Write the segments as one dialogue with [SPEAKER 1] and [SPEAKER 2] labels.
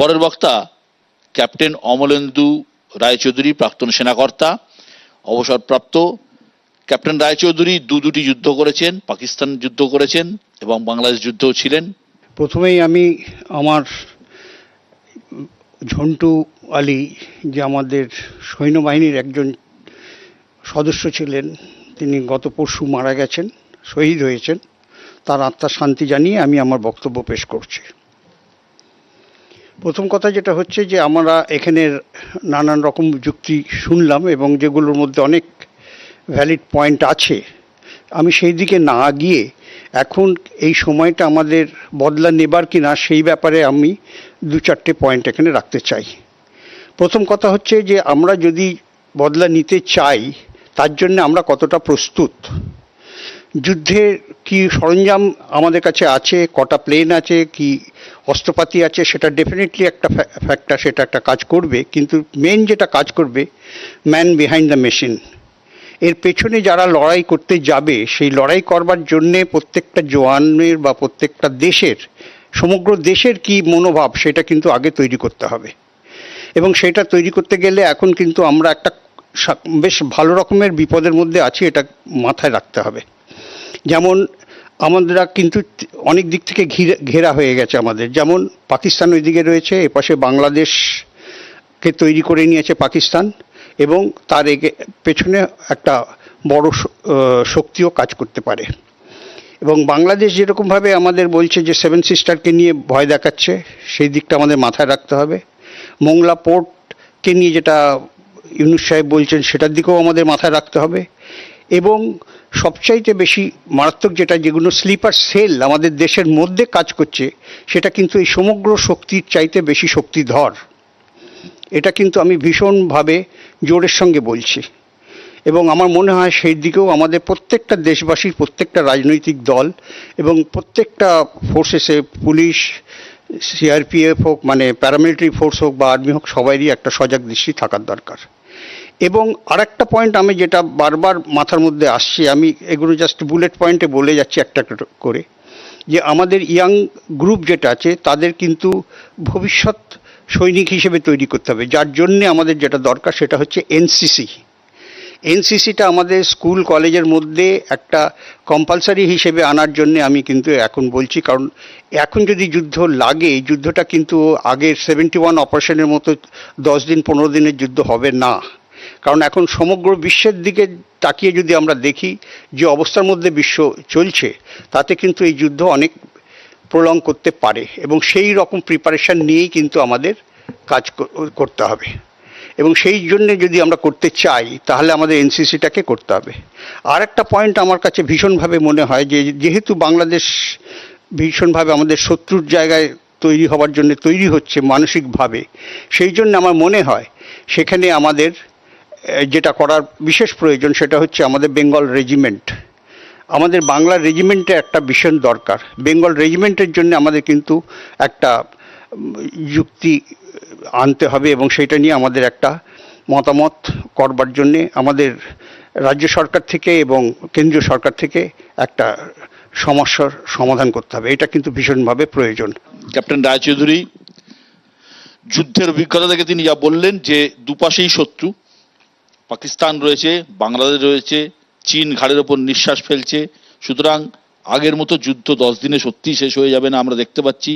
[SPEAKER 1] পরের বক্তা, ক্যাপ্টেন অমলেন্দু রায়চৌধুরী, প্রাক্তন সেনাকর্তা, অবসরপ্রাপ্ত ক্যাপ্টেন রায়চৌধুরী দু দুটি যুদ্ধ করেছেন, পাকিস্তান যুদ্ধ করেছেন এবং বাংলাদেশ যুদ্ধও ছিলেন।
[SPEAKER 2] প্রথমেই আমি আমার ঝন্টু আলী, যে আমাদের সৈন্যবাহিনীর একজন সদস্য ছিলেন, তিনি গত পরশু মারা গেছেন, শহীদ হয়েছেন। তার আত্মার শান্তি জানিয়ে আমি আমার বক্তব্য পেশ করছি। প্রথম কথা যেটা হচ্ছে যে আমরা এখানের নানান রকম যুক্তি শুনলাম এবং যেগুলোর মধ্যে অনেক ভ্যালিড পয়েন্ট আছে। আমি সেই দিকে না গিয়ে এখন এই সময়টা আমাদের বদলা নেবার কিনা সেই ব্যাপারে আমি দু চারটে পয়েন্ট এখানে রাখতে চাই। প্রথম কথা হচ্ছে যে আমরা যদি বদলা নিতে চাই, তার জন্য আমরা কতটা প্রস্তুত? যুদ্ধের কি সরঞ্জাম আমাদের কাছে আছে? কটা প্লেন আছে? কি অস্ত্রপাতি আছে? সেটা ডেফিনেটলি একটা ফ্যাক্টর সেটা একটা কাজ করবে। কিন্তু মেন যেটা কাজ করবে ম্যান বিহাইন্ড দ্য মেশিন এর পেছনে যারা লড়াই করতে যাবে, সেই লড়াই করবার জন্যে প্রত্যেকটা জওয়ানের বা প্রত্যেকটা দেশের, সমগ্র দেশের কি মনোভাব, সেটা কিন্তু আগে তৈরি করতে হবে। এবং সেটা তৈরি করতে গেলে এখন কিন্তু আমরা একটা বেশ ভালো রকমের বিপদের মধ্যে আছি, এটা মাথায় রাখতে হবে। যেমন আমরা কিন্তু অনেক দিক থেকে ঘিরে ঘেরা হয়ে গেছে আমাদের। যেমন পাকিস্তান ওইদিকে রয়েছে, এপাশে বাংলাদেশকে তৈরি করে নিয়েছে পাকিস্তান এবং তার এগে পেছনে একটা বড় শক্তিও কাজ করতে পারে। এবং বাংলাদেশ যেরকমভাবে আমাদের বলছে যে সেভেন সিস্টারকে নিয়ে ভয় দেখাচ্ছে, সেই দিকটা আমাদের মাথায় রাখতে হবে। মোংলা পোর্টকে নিয়ে যেটা ইউনুস সাহেব বলছেন, সেটার দিকেও আমাদের মাথায় রাখতে হবে। এবং সবচাইতে বেশি মারাত্মক যেটা, যেগুলো স্লিপার সেল আমাদের দেশের মধ্যে কাজ করছে, সেটা কিন্তু এই সমগ্র শক্তির চাইতে বেশি শক্তিধর। এটা কিন্তু আমি ভীষণভাবে জোরের সঙ্গে বলছি। এবং আমার মনে হয় সেই দিকেও আমাদের প্রত্যেকটা দেশবাসীর প্রত্যেকটা রাজনৈতিক দল এবং প্রত্যেকটা ফোর্সেসে পুলিশ সিআরপিএফ হোক মানে প্যারামিলিটারি ফোর্স হোক বা আর্মি হোক সবারই একটা সজাগ দৃষ্টি থাকার দরকার। এবং আরেকটা পয়েন্ট আমি যেটা বারবার মাথার মধ্যে আসছে, আমি এগুলো জাস্ট বুলেট পয়েন্টে বলে যাচ্ছি একটা করে, যে আমাদের ইয়াং গ্রুপ যেটা আছে, তাদের কিন্তু ভবিষ্যৎ সৈনিক হিসেবে তৈরি করতে হবে। যার জন্যে আমাদের যেটা দরকার সেটা হচ্ছে এনসিসি এনসিসিটা আমাদের স্কুল কলেজের মধ্যে একটা কম্পালসারি হিসেবে আনার জন্য আমি কিন্তু এখন বলছি, কারণ এখন যদি যুদ্ধ লাগে, যুদ্ধটা কিন্তু আগের সেভেন্টি ওয়ান অপারেশনের মতো দশ দিন, পনেরো দিনের যুদ্ধ হবে না। কারণ এখন সমগ্র বিশ্বের দিকে তাকিয়ে যদি আমরা দেখি যে অবস্থার মধ্যে বিশ্ব চলছে, তাতে কিন্তু এই যুদ্ধ অনেক প্রলং করতে পারে এবং সেই রকম প্রিপারেশন নিয়েই কিন্তু আমাদের কাজ কর- করতে হবে। এবং সেই জন্যে যদি আমরা করতে চাই, তাহলে আমাদের এনসিসিটাকে করতে হবে। আর একটা পয়েন্ট আমার কাছে ভীষণভাবে মনে হয় যে, যেহেতু বাংলাদেশ ভীষণভাবে আমাদের শত্রুর জায়গায় তৈরি হওয়ার জন্য তৈরি হচ্ছে মানসিকভাবে, সেই জন্য আমার মনে হয় সেখানে আমাদের যেটা করার বিশেষ প্রয়োজন সেটা হচ্ছে আমাদের বেঙ্গল রেজিমেন্ট। আমাদের বাংলা রেজিমেন্টে একটা ভীষণ দরকার। বেঙ্গল রেজিমেন্টের জন্য আমাদের কিন্তু একটা যুক্তি আনতে হবে এবং সেটা নিয়ে আমাদের একটা মতামত করবার জন্যে আমাদের রাজ্য সরকার থেকে এবং কেন্দ্রীয় সরকার থেকে একটা সমস্যার সমাধান করতে হবে। এটা কিন্তু ভীষণভাবে প্রয়োজন।
[SPEAKER 1] ক্যাপ্টেন রায়চৌধুরী যুদ্ধের অভিজ্ঞতা থেকে তিনি যা বললেন যে দুপাশেই শত্রু পাকিস্তান রয়েছে, বাংলাদেশ রয়েছে, চীন ঘাড়ের ওপর নিঃশ্বাস ফেলছে। সুতরাং আগের মতো যুদ্ধ দশ দিনে সত্যিই শেষ হয়ে যাবে না। আমরা দেখতে পাচ্ছি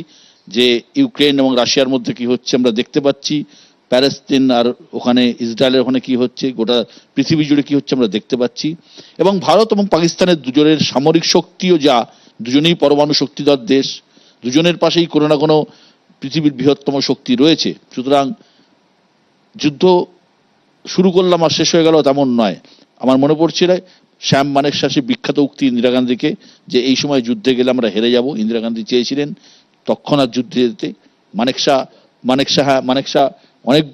[SPEAKER 1] যে ইউক্রেন এবং রাশিয়ার মধ্যে কি হচ্ছে আমরা দেখতে পাচ্ছি। প্যালেস্তিন আর ওখানে ইসরায়েলের ওখানে কি হচ্ছে, গোটা পৃথিবী জুড়ে কি হচ্ছে আমরা দেখতে পাচ্ছি। এবং ভারত এবং পাকিস্তানের দুজনের সামরিক শক্তিও যা, দুজনেই পরমাণু শক্তিধর দেশ, দুজনের পাশেই কোনো না কোনো পৃথিবীর বৃহত্তম শক্তি রয়েছে। সুতরাং যুদ্ধ শুরু করলাম আর শেষ হয়ে গেল তেমন নয়। আমার মনে পড়ছিল শ্যাম মানেক শাসী বিখ্যাত উক্তি ইন্দিরা গান্ধীকে যে এই সময় যুদ্ধে গেলে আমরা হেরে যাব, ইন্দিরা গান্ধী চেয়েছিলেন তৎক্ষণাৎ যুদ্ধে যেতে। মানেক শাহ মানেক শাহ মানেক শাহ অনেক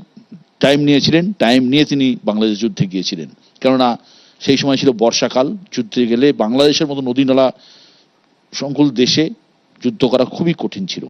[SPEAKER 1] টাইম নিয়েছিলেন টাইম নিয়ে তিনি বাংলাদেশ যুদ্ধে গিয়েছিলেন। কেননা সেই সময় ছিল বর্ষাকাল, যুদ্ধে গেলে বাংলাদেশের মতো নদী নালা সংকুল দেশে যুদ্ধ করা খুবই কঠিন ছিল।